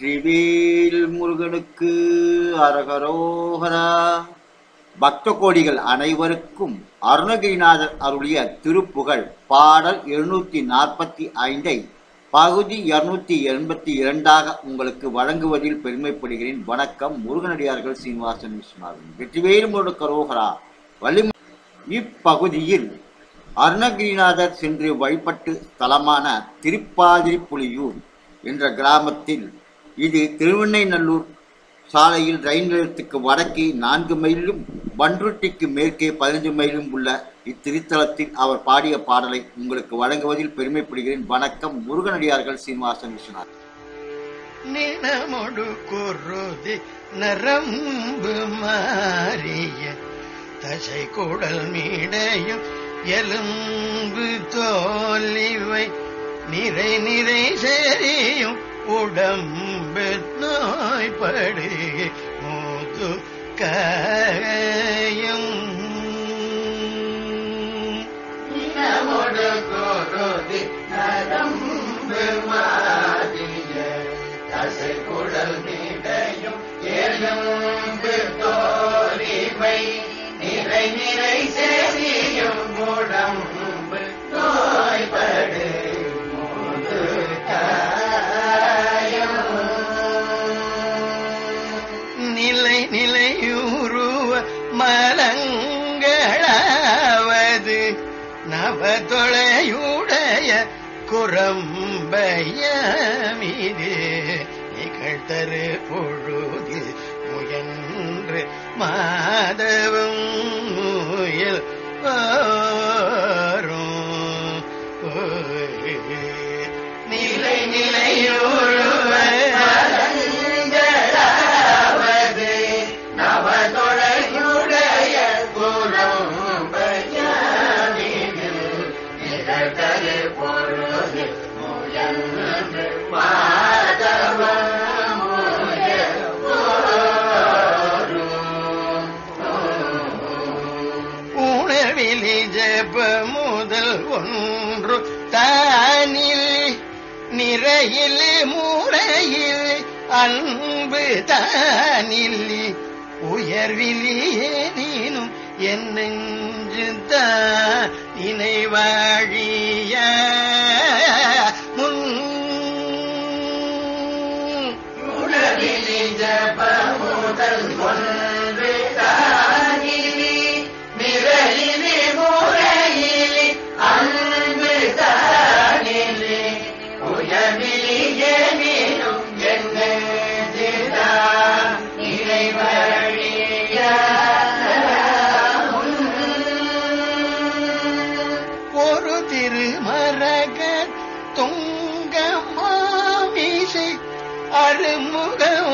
வெற்றிவேல் முருகனுக்கு அரகரோகரா. பக்த கோடிகள் அனைவருக்கும் அருணகிரிநாதர் அருளிய திருப்புகழ் பாடல் எழுநூற்றி நாற்பத்தி ஐந்தை பகுதி இருநூத்தி எண்பத்தி இரண்டாக உங்களுக்கு வழங்குவதில் பெருமைப்படுகிறேன். வணக்கம் முருகனடியார்கள் சீனிவாசன் விஸ்வநாதன். வெற்றிவேல் முருகன் அரோகரா. வள்ளி இப்பகுதியில் அருணகிரிநாதர் சென்று வழிபட்டு ஸ்தலமான திருப்பாதிரிப்புலியூர் என்ற கிராமத்தில் இது திருவெண்ணைநல்லூர் சாலையில் ரயில் நிலையத்துக்கு வடக்கே நான்கு மைலும் பன்ருட்டிக்கு மேற்கே பதினைந்து மைலும் உள்ள இத்திருத்தலத்தில் அவர் பாடிய பாடலை உங்களுக்கு வழங்குவதில் பெருமைப்படுகிறேன். வணக்கம். முருகனடியார்கள் சீனிவாசன் விஸ்வநாத் நினமொடு குருதி நரம்பு மாறிய தசை குடல் மீடையும் எலும்பு தோலிவை நிறை நிறை சேரியும் உடம்பு நாய்படி மூது கயம் நினமொடு குருதி மாறிய தசை குடல் மீடையும் எலும்பு தோலிவை நிறை நிறை சேரியும் உடம்பு அவதொழையுடைய குரம்பையமிது நிகழ்த்தரு பொழுதில் முயன்று மாதவம் முயல் நிலை நிலையோ உணவிலி ஜப முதல் ஒன்று தானில் நிறையில் முறையில் அன்பு தானில். உயர்விலேனும் என் நெஞ்சு தான் நினைவாழிய முன். உணவிலி ஜப முதல் ஒன்று தொங்க மாமிசை அருமுகம்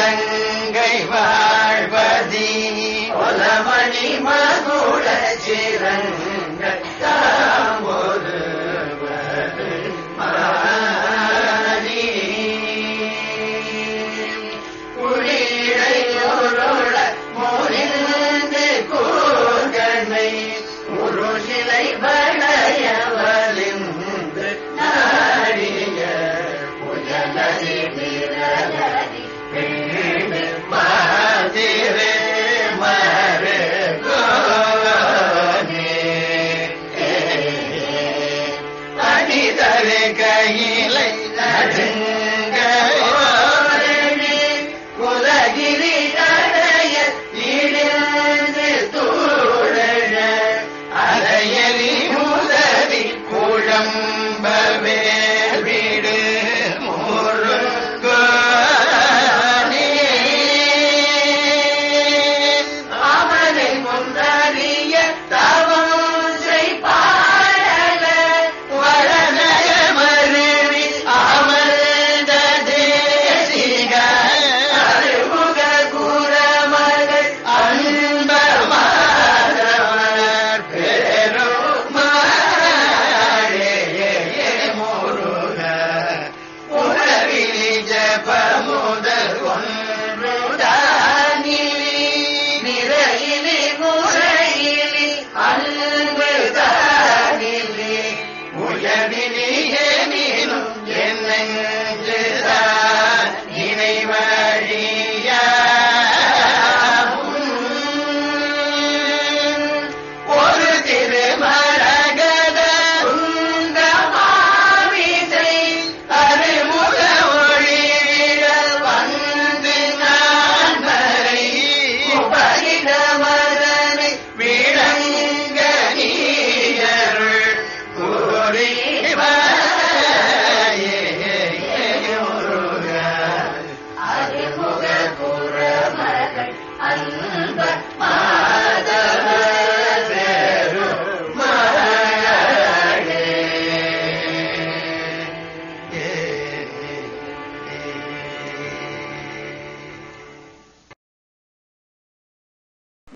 இலங்கை வாழ்வதி. ஒலமணி மகுட சிறங்க அடிதரு கையிலை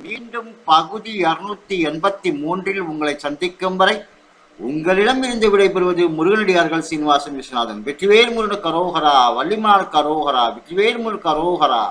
மீண்டும் பகுதி இருநூத்தி எண்பத்தி மூன்றில் உங்களை சந்திக்கும் வரை உங்களிடம் இருந்து விடைபெறுவது முருகனடியார்கள் சீனிவாசன் விஸ்வநாதன். வெற்றிவேல் முருகன் கரோகரா வள்ளிமால் கரோகரா வெற்றிவேல் முருகன் கரோகரா.